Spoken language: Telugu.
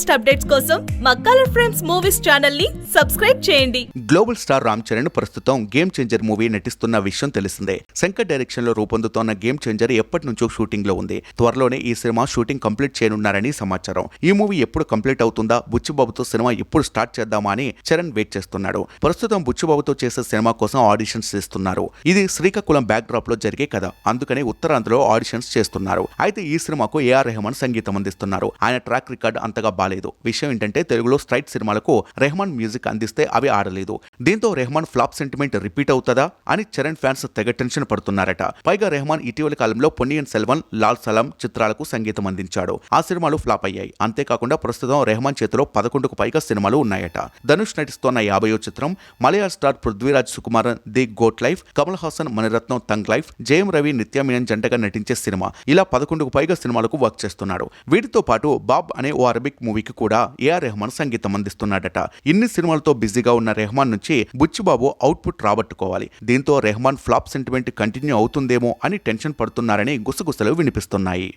లేటెస్ట్ అప్డేట్స్ కోసం మా కలర్ ఫ్రేమ్స్ మూవీస్ ఛానల్ని సబ్స్క్రైబ్ చేయండి. గ్లోబల్ స్టార్ రామ్ చరణ్ ప్రస్తుతం గేమ్ చేంజర్ మూవీ నటిస్తున్న విషయం తెలిసిందే. శంకర్ డైరెక్షన్లో రూపొందుతోన్న గేమ్ చేంజర్ ఎప్పటి నుంచో షూటింగ్లో ఉంది. త్వరలోనే ఈ సినిమా షూటింగ్ కంప్లీట్ చేయనున్నారని సమాచారం. ఈ మూవీ ఎప్పుడు కంప్లీట్ అవుతుందా? బుచ్చిబాబుతో సినిమా ఎప్పుడు స్టార్ట్ చేద్దామా అని చరణ్ వెయిట్ చేస్తున్నాడు. ప్రస్తుతం బుచ్చిబాబుతో చేసే సినిమా కోసం ఆడిషన్స్ చేస్తున్నారు. ఇది శ్రీకాకుళం బ్యాక్ డ్రాప్లో జరిగే కథ. అందుకనే ఉత్తరాంధ్రలో ఆడిషన్స్ చేస్తున్నారు. అయితే ఈ సినిమాకు ఏఆర్ రెహమాన్ సంగీతం అందిస్తున్నారు. ఆయన ట్రాక్ రికార్డ్ అంతగా బాలేదు విషయం ఏంటంటే తెలుగులో స్ట్రైట్ సినిమాలకు రెహమాన్ మ్యూజిక్ అందిస్తే అవి ఆడలేదు. దీంతో రెహమాన్ ఫ్లాప్ సెంటిమెంట్ రిపీట్ అవుతుందా అని చరణ్ ఫ్యాన్స్ తెగ టెన్షన్ పడుతున్నారట. పైగా రెహమాన్ ఇటీవల కాలంలో పొన్నియన్ సెల్వన్ లాల్ సలం చిత్రాలకు సంగీతం అందించాడు. ఆ సినిమాలు ఫ్లాప్ అయ్యాయి. అంతేకాకుండా ప్రస్తుతం రెహమాన్ చేతిలో పదకొండుకు పైగా సినిమాలు ఉన్నాయట. ధనుష్ నటిస్తోన్న యాభయో చిత్రం మలయాళ star Prithviraj Sukumaran the goat life Kamal Haasan Mani Ratnam thug life Jayam Ravi Nithya Menen జంటగా నటించే సినిమా. ఇలా పదకొండుకు పైగా సినిమాలకు వర్క్ చేస్తున్నాడు. వీటితో పాటు బాబ్ అనే ఓ అరబిక్ మూవీకి కూడా ఏఆర్ రెహమాన్ సంగీతం అందిస్తున్నాడట. ఇన్ని సినిమాలతో బిజీగా ఉన్న రెహమాన్ నుంచి బుచ్చిబాబు అవుట్పుట్ రాబట్టుకోవాలి. దీంతో రెహమాన్ ఫ్లాప్ సెంటిమెంట్ కంటిన్యూ అవుతుందేమో అని టెన్షన్ పడుతున్నారని గుసగుసలు వినిపిస్తున్నాయి.